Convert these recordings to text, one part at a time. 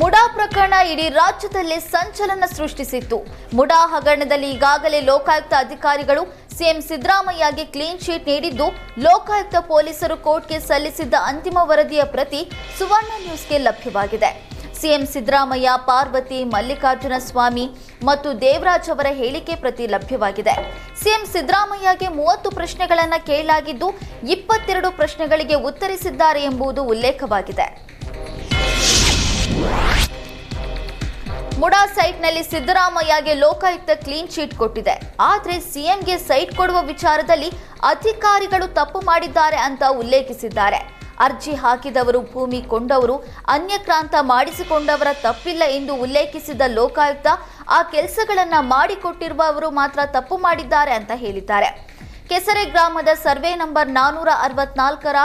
ಮುಡಾ ಪ್ರಕರಣ ಇಡೀ ರಾಜ್ಯದಲ್ಲಿ ಸಂಚಲನ ಸೃಷ್ಟಿಸಿತ್ತು. ಮುಡಾ ಹಗರಣದಲ್ಲಿ ಈಗಾಗಲೇ ಲೋಕಾಯುಕ್ತ ಅಧಿಕಾರಿಗಳು ಸಿಎಂ ಸಿದ್ದರಾಮಯ್ಯಗೆ ಕ್ಲೀನ್ ಶೀಟ್ ನೀಡಿದ್ದು, ಲೋಕಾಯುಕ್ತ ಪೊಲೀಸರು ಕೋರ್ಟ್ಗೆ ಸಲ್ಲಿಸಿದ್ದ ಅಂತಿಮ ವರದಿಯ ಪ್ರತಿ ಸುವರ್ಣ ನ್ಯೂಸ್ಗೆ ಲಭ್ಯವಾಗಿದೆ. ಸಿಎಂ ಸಿದ್ದರಾಮಯ್ಯ, ಪಾರ್ವತಿ, ಮಲ್ಲಿಕಾರ್ಜುನ ಸ್ವಾಮಿ ಮತ್ತು ದೇವರಾಜ್ ಅವರ ಹೇಳಿಕೆ ಪ್ರತಿ ಲಭ್ಯವಾಗಿದೆ. ಸಿಎಂ ಸಿದ್ದರಾಮಯ್ಯಗೆ ಮೂವತ್ತು ಪ್ರಶ್ನೆಗಳನ್ನು ಕೇಳಲಾಗಿದ್ದು, ಇಪ್ಪತ್ತೆರಡು ಪ್ರಶ್ನೆಗಳಿಗೆ ಉತ್ತರಿಸಿದ್ದಾರೆ ಎಂಬುದು ಉಲ್ಲೇಖವಾಗಿದೆ. ಮುಡಾ ಸೈಟ್ನಲ್ಲಿ ಸಿದ್ದರಾಮಯ್ಯಗೆ ಲೋಕಾಯುಕ್ತ ಕ್ಲೀನ್ ಚೀಟ್ ಕೊಟ್ಟಿದೆ. ಆದರೆ ಸಿಎಂಗೆ ಸೈಟ್ ಕೊಡುವ ವಿಚಾರದಲ್ಲಿ ಅಧಿಕಾರಿಗಳು ತಪ್ಪು ಮಾಡಿದ್ದಾರೆ ಅಂತ ಉಲ್ಲೇಖಿಸಿದ್ದಾರೆ. ಅರ್ಜಿ ಹಾಕಿದವರು, ಭೂಮಿ ಕೊಂಡವರು ಅನ್ಯಕ್ರಾಂತ ಮಾಡಿಸಿಕೊಂಡವರ ತಪ್ಪಿಲ್ಲ ಎಂದು ಉಲ್ಲೇಖಿಸಿದ ಲೋಕಾಯುಕ್ತ, ಆ ಕೆಲಸಗಳನ್ನ ಮಾಡಿಕೊಟ್ಟಿರುವವರು ಮಾತ್ರ ತಪ್ಪು ಮಾಡಿದ್ದಾರೆ ಅಂತ ಹೇಳಿದ್ದಾರೆ. ಕೆಸರೆ ಗ್ರಾಮದ ಸರ್ವೆ ನಂಬರ್ ನಾನೂರ ಅರವತ್ನಾಲ್ಕರ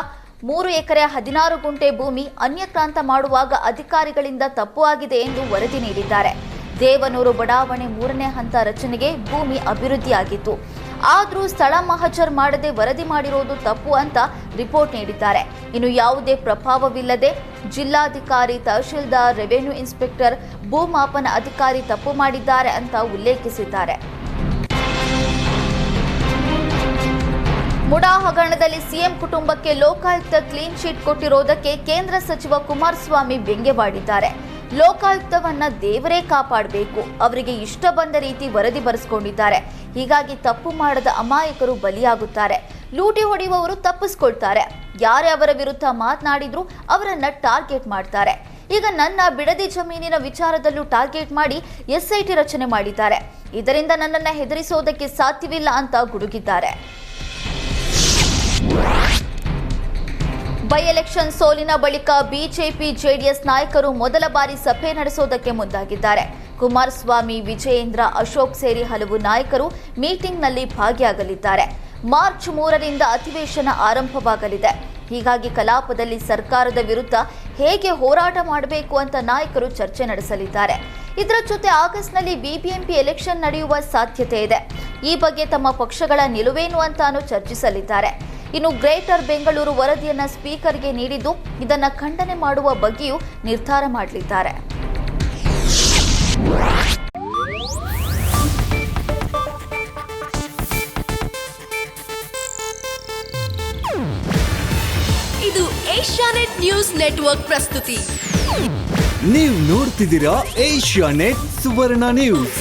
ಮೂರು ಎಕರೆ ಹದಿನಾರು ಗುಂಟೆ ಭೂಮಿ ಅನ್ಯಕ್ರಾಂತ ಮಾಡುವಾಗ ಅಧಿಕಾರಿಗಳಿಂದ ತಪ್ಪು ಆಗಿದೆ ಎಂದು ವರದಿ ನೀಡಿದ್ದಾರೆ. ದೇವನೂರು ಬಡಾವಣೆ ಮೂರನೇ ಹಂತ ರಚನೆಗೆ ಭೂಮಿ ಅಭಿವೃದ್ಧಿಯಾಗಿತ್ತು. ಆದರೂ ಸ್ಥಳ ಮಹಜರ್ ಮಾಡದೆ ವರದಿ ಮಾಡಿರೋದು ತಪ್ಪು ಅಂತ ರಿಪೋರ್ಟ್ ನೀಡಿದ್ದಾರೆ. ಇನ್ನು ಯಾವುದೇ ಪ್ರಭಾವವಿಲ್ಲದೆ ಜಿಲ್ಲಾಧಿಕಾರಿ, ತಹಶೀಲ್ದಾರ್, ರೆವೆನ್ಯೂ ಇನ್ಸ್ಪೆಕ್ಟರ್, ಭೂಮಾಪನ ಅಧಿಕಾರಿ ತಪ್ಪು ಮಾಡಿದ್ದಾರೆ ಅಂತ ಉಲ್ಲೇಖಿಸಿದ್ದಾರೆ. ಮುಡಾ ಹಗರಣದಲ್ಲಿ ಸಿಎಂ ಕುಟುಂಬಕ್ಕೆ ಲೋಕಾಯುಕ್ತ ಕ್ಲೀನ್ ಶೀಟ್ ಕೊಟ್ಟಿರೋದಕ್ಕೆ ಕೇಂದ್ರ ಸಚಿವ ಕುಮಾರಸ್ವಾಮಿ ವ್ಯಂಗ್ಯವಾಡಿದ್ದಾರೆ. ಲೋಕಾಯುಕ್ತವನ್ನ ದೇವರೇ ಕಾಪಾಡಬೇಕು. ಅವರಿಗೆ ಇಷ್ಟ ಬಂದ ರೀತಿ ವರದಿ ಬರೆಸ್ಕೊಂಡಿದ್ದಾರೆ. ಹೀಗಾಗಿ ತಪ್ಪು ಮಾಡದ ಅಮಾಯಕರು ಬಲಿಯಾಗುತ್ತಾರೆ. ಲೂಟಿ ಹೊಡೆಯುವವರು ತಪ್ಪಿಸ್ಕೊಳ್ತಾರೆ. ಯಾರೇ ಅವರ ವಿರುದ್ಧ ಮಾತನಾಡಿದ್ರು ಅವರನ್ನ ಟಾರ್ಗೆಟ್ ಮಾಡ್ತಾರೆ. ಈಗ ನನ್ನ ಬಿಡದಿ ಜಮೀನಿನ ವಿಚಾರದಲ್ಲೂ ಟಾರ್ಗೆಟ್ ಮಾಡಿ ಎಸ್ಐಟಿ ರಚನೆ ಮಾಡಿದ್ದಾರೆ. ಇದರಿಂದ ನನ್ನನ್ನು ಹೆದರಿಸೋದಕ್ಕೆ ಸಾಧ್ಯವಿಲ್ಲ ಅಂತ ಗುಡುಗಿದ್ದಾರೆ. ಬೈ ಎಲೆಕ್ಷನ್ ಸೋಲಿನ ಬಳಿಕ ಬಿಜೆಪಿ ಜೆಡಿಎಸ್ ನಾಯಕರು ಮೊದಲ ಬಾರಿ ಸಭೆ ನಡೆಸೋದಕ್ಕೆ ಮುಂದಾಗಿದ್ದಾರೆ. ಕುಮಾರಸ್ವಾಮಿ, ವಿಜಯೇಂದ್ರ, ಅಶೋಕ್ ಸೇರಿ ಹಲವು ನಾಯಕರು ಮೀಟಿಂಗ್ನಲ್ಲಿ ಭಾಗಿಯಾಗಲಿದ್ದಾರೆ. ಮಾರ್ಚ್ ಮೂರರಿಂದ ಅಧಿವೇಶನ ಆರಂಭವಾಗಲಿದೆ. ಹೀಗಾಗಿ ಕಲಾಪದಲ್ಲಿ ಸರ್ಕಾರದ ವಿರುದ್ಧ ಹೇಗೆ ಹೋರಾಟ ಮಾಡಬೇಕು ಅಂತ ನಾಯಕರು ಚರ್ಚೆ ನಡೆಸಲಿದ್ದಾರೆ. ಇದರ ಜೊತೆ ಆಗಸ್ಟ್ನಲ್ಲಿ ಬಿಬಿಎಂಪಿ ಎಲೆಕ್ಷನ್ ನಡೆಯುವ ಸಾಧ್ಯತೆ ಇದೆ. ಈ ಬಗ್ಗೆ ತಮ್ಮ ಪಕ್ಷಗಳ ನಿಲುವೇನು ಅಂತಾನು ಚರ್ಚಿಸಲಿದ್ದಾರೆ. ಇನ್ನು ಗ್ರೇಟರ್ ಬೆಂಗಳೂರು ವರದಿಯನ್ನ ಸ್ಪೀಕರ್ಗೆ ನೀಡಿದ್ದು ಇದನ್ನು ಖಂಡನೆ ಮಾಡುವ ಬಗ್ಗೆಯೂ ನಿರ್ಧಾರ ಮಾಡಲಿದ್ದಾರೆ. ಇದು ಏಷ್ಯಾನೆಟ್ ನ್ಯೂಸ್ ನೆಟ್ವರ್ಕ್ ಪ್ರಸ್ತುತಿ. ನೀವು ನೋಡ್ತಿದ್ದೀರಾ ಏಷ್ಯಾ ನೆಟ್ ಸುವರ್ಣ ನ್ಯೂಸ್.